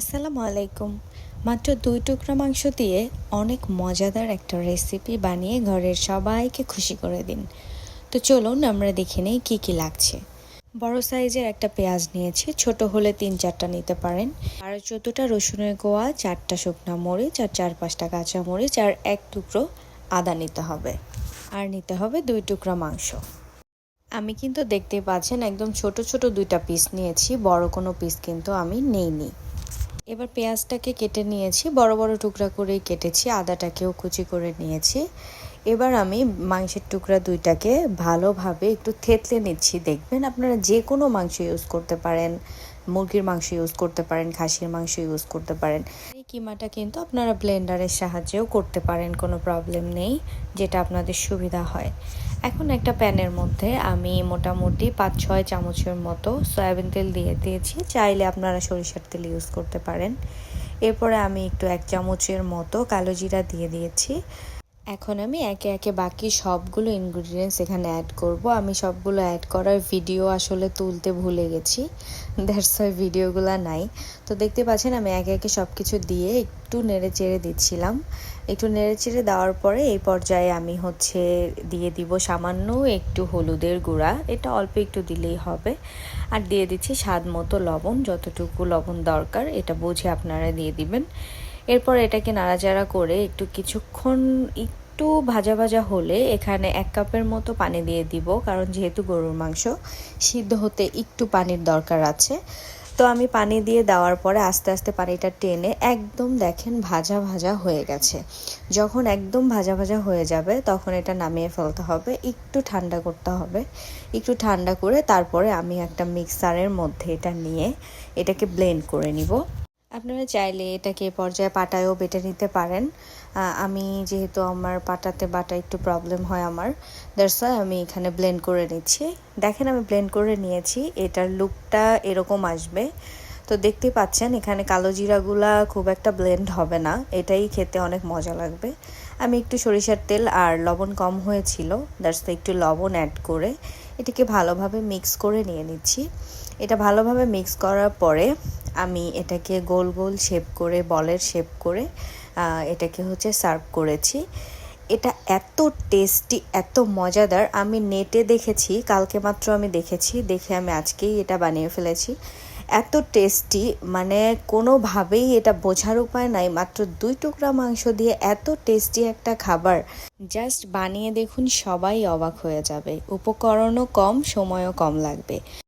আসসালামু আলাইকুম মাত্র দুই টুকরা মাংস দিয়ে অনেক মজাদার একটা রেসিপি বানিয়ে ঘরের সবাইকে খুশি করে দিন। তো চলুন আমরা দেখে নেই কী কী লাগছে। বড় সাইজের একটা পেঁয়াজ নিয়েছি, ছোট হলে তিন চারটা নিতে পারেন। আর চোদ্দোটা রসুনের গোয়া চারটা শুকনো মরিচ আর চার পাঁচটা কাঁচা মরিচ আর এক টুকরো আদা নিতে হবে। আর নিতে হবে দুই টুকরা মাংস। আমি কিন্তু দেখতে পাচ্ছেন একদম ছোট ছোট দুইটা পিস নিয়েছি, বড় কোনো পিস কিন্তু আমি নেইনি। এবার পেঁয়াজটাকে কেটে নিয়েছি, বড় বড় টুকরা করেই কেটেছি, আদাটাকেও কুচি করে নিয়েছি। এবার আমি মাংসের টুকরা দুইটাকে ভালোভাবে একটু থেতলে নিচ্ছি। দেখবেন আপনারা যে কোনো মাংস ইউজ করতে পারেন, মুরগির মাংস ইউজ করতে পারেন, খাসির মাংস ইউজ করতে পারেন। কিমাটা কিন্তু আপনারা ব্লেন্ডারের সাহায্যেও করতে পারেন, কোনো প্রবলেম নেই, যেটা আপনাদের সুবিধা হয়। এখন একটা প্যানের মধ্যে আমি মোটামুটি পাঁচ ছয় চামচের মতো সয়াবিন তেল দিয়ে দিয়েছি, চাইলে আপনারা সরিষার তেল ইউজ করতে পারেন। এরপরে আমি একটু এক চামচের মতো কালো জিরা দিয়ে দিয়েছি। এখন আমি একে একে বাকি সবগুলো ইনগ্রিডিয়েন্টস এখানে অ্যাড করব। আমি সবগুলো অ্যাড করার ভিডিও আসলে তুলতে ভুলে গেছি। দ্যাটস ওয়াই ভিডিওগুলো নাই। তো দেখতে পাচ্ছেন, আমি একে একে সব কিছু দিয়ে একটু নেড়ে চেড়ে দিচ্ছিলাম। একটু নেড়ে চেড়ে দেওয়ার পরে এই পর্যায়ে আমি হচ্ছে দিয়ে দিব সামান্য একটু হলুদের গুঁড়া। এটা অল্প একটু দিলেই হবে। আর দিয়ে দিচ্ছি স্বাদ মতো লবণ, যতটুকু লবণ দরকার, এটা বুঝে আপনারা দিয়ে দিবেন। এরপর এটাকে নাড়াচাড়া করে একটু কিছুক্ষণ একটু ভাজা ভাজা হলে এখানে এক কাপের মতো পানি দিয়ে দিব, কারণ যেহেতু গরুর মাংস, সিদ্ধ হতে একটু পানির দরকার আছে। তো আমি পানি দিয়ে দেওয়ার পরে আস্তে আস্তে পানিটা টেনে একদম দেখেন ভাজা ভাজা হয়ে গেছে। যখন একদম ভাজা ভাজা হয়ে যাবে, তখন এটা নামিয়ে ফেলতে হবে, একটু ঠান্ডা করতে হবে। একটু ঠান্ডা করে তারপরে আমি একটা মিক্সারের মধ্যে এটা নিয়ে এটাকে ব্লেন্ড করে নিব। আপনারা চাইলে এটাকে পর্যায়ে পাটায়ও বেটে নিতে পারেন। আমি যেহেতু আমার পাটাতে বাটা একটু প্রবলেম হয় আমার দ্যাটস ওয়াই আমি এখানে ব্লেন্ড করে নিচ্ছি। দেখেন আমি ব্লেন্ড করে নিয়েছি, এটার লুকটা এরকম আসবে। তো দেখতে পাচ্ছেন, এখানে কালো জিরাগুলা খুব একটা ব্লেন্ড হবে না, এটাই খেতে অনেক মজা লাগবে। আমি একটু সরিষার তেল আর লবণ কম হয়েছিল দ্যাটস একটু লবণ অ্যাড করে এটাকে ভালোভাবে মিক্স করে নিয়ে নিচ্ছি। এটা ভালোভাবে মিক্স করার পরে আমি এটাকে গোল গোল শেপ করে, বলের শেপ করে এটাকে হচ্ছে সার্ভ করেছি। এটা এত টেস্টি, এত মজাদার। আমি নেটে দেখেছি, কালকে মাত্র আমি দেখেছি, দেখে আমি আজকেই এটা বানিয়ে ফেলেছি। এত টেস্টি মানে কোনোভাবেই এটা বোঝার উপায় নাই, মাত্র দুই টুকরা মাংস দিয়ে এত টেস্টি একটা খাবার। জাস্ট বানিয়ে দেখুন সবাই অবাক হয়ে যাবে। উপকরণও কম, সময়ও কম লাগবে।